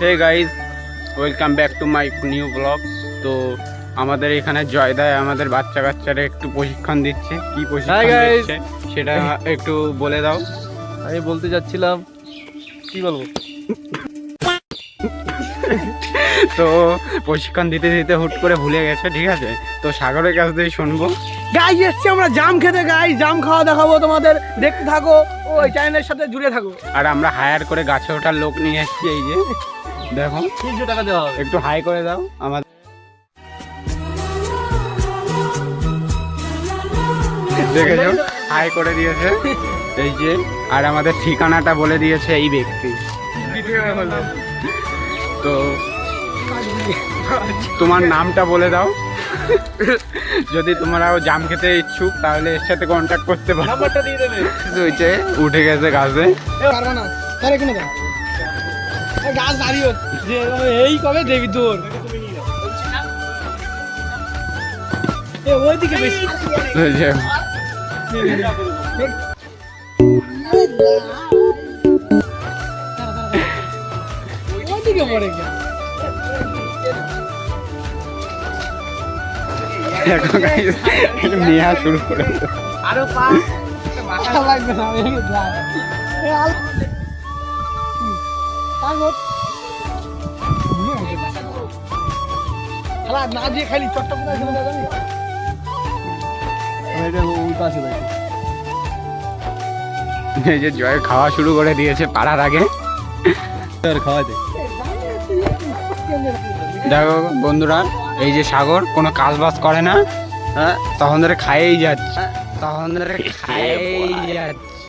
Hey guys welcome back to my new blog তো আমাদের এখানে জয়দায় আমাদের বাচ্চা কাচ্চারা একটু প্রশিক্ষণ দিচ্ছে। কি প্রশিক্ষণ দিচ্ছে সেটা একটু বলে দাও। আমি বলতে যাচ্ছিলাম কি বলব? তো প্রশিক্ষণ দিতে দিতে হুট করে ভুলে গেছে ঠিক আছে? তো সাগরের কাছ থেকে শুনব। গাই এসছি আমরা জাম খেতে গাই জাম খাওয়া দেখাবো তোমাদের। দেখতে থাকো। ওই চ্যানেলের সাথে জুড়ে থাকো। আর আমরা হায়ার করে গাছে ওঠার লোক নিয়ে এসেছি এই যে। দেখো। তিনশো টাকা দেওয়া হবে। একটু হাই করে দাও আমাদের দেখেছ? হাই করে দিয়েছে। এই যে আর আমাদের ঠিকানাটা বলে দিয়েছে এই ব্যক্তি। তো তোমার নামটা বলে দাও। যদি তোমরাও জাম খেতে ইচ্ছুক তাহলে এর সাথে কন্ট্যাক্ট করতে পারো। নাম্বারটা দিয়ে দেবে। উঠে গেছে গাছে পারবা না। তার এখানে দাও। গাছ দাঁড়িয়ে যে এই কবে দেবি তোর? এ ওইদিকে বেশি। ওইদিকে পড়ে গেল। এখন guys নেওয়া শুরু করেছে। আরও পা মাথা লাগবে না খালা না দিয়ে খালি চট্ট এটা ওই পাশে এই যে জয় খাওয়া শুরু করে দিয়েছে পাড়ার আগে। আর খাওয়াই দেখো বন্ধুরা এই যে সাগর কোনো কাজ বাজ করে না। হ্যাঁ। তখন ধরে খাইয়েই যাচ্ছে। তখন ধরে খাইয়েই যাচ্ছে।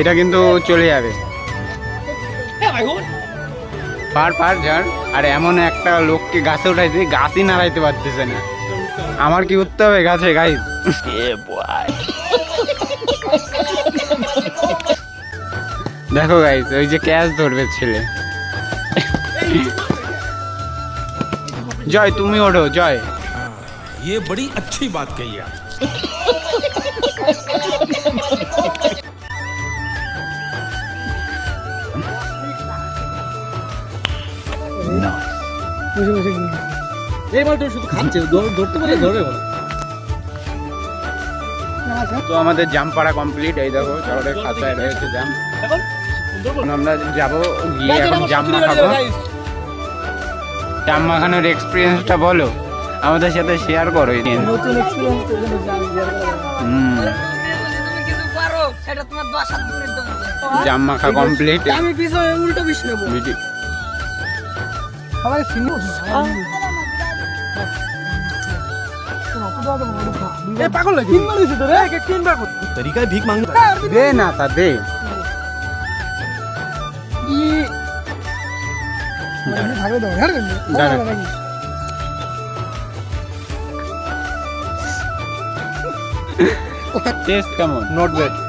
এটা কিন্তু চলে যাবে। পার পার ঝাড় আর এমন একটা লোককে গাছে উঠাইছে গাছই নাড়াইতে পারতেছে না আমার কি উঠতে হবে গাছে গাই দেখো গাইস ওই যে ক্যাচ ধরবে ছেলে জয় তুমি ওঠো জয় ये बड़ी अच्छी बात कही आप বসে বসে এই মালটা শুধু খাচ্ছে ধরতে পারলে ধরে বলো। তো আমাদের জাম পাড়া কমপ্লিট এই দেখো শহরের খাতায় রয়েছে জাম এখন? আমরা যাব গিয়ে এখন জাম মাখাবো। জাম মাখানোর এক্সপিরিয়েন্সটা বলো। আমাদের সাথে শেয়ার করো এই নিয়ে। নতুন এক্সপিরিয়েন্স তো জন্য জানি হুম। সেটা 가만히 있어 있는 거지. এ পাগল লাগে তিন মারিছে তোরে একে তিন বার কর তরিকায় ভিক মাং দে না তা দে ই ভাগে দাও হ্যাঁ টেস্ট কেমন নট ব্যাড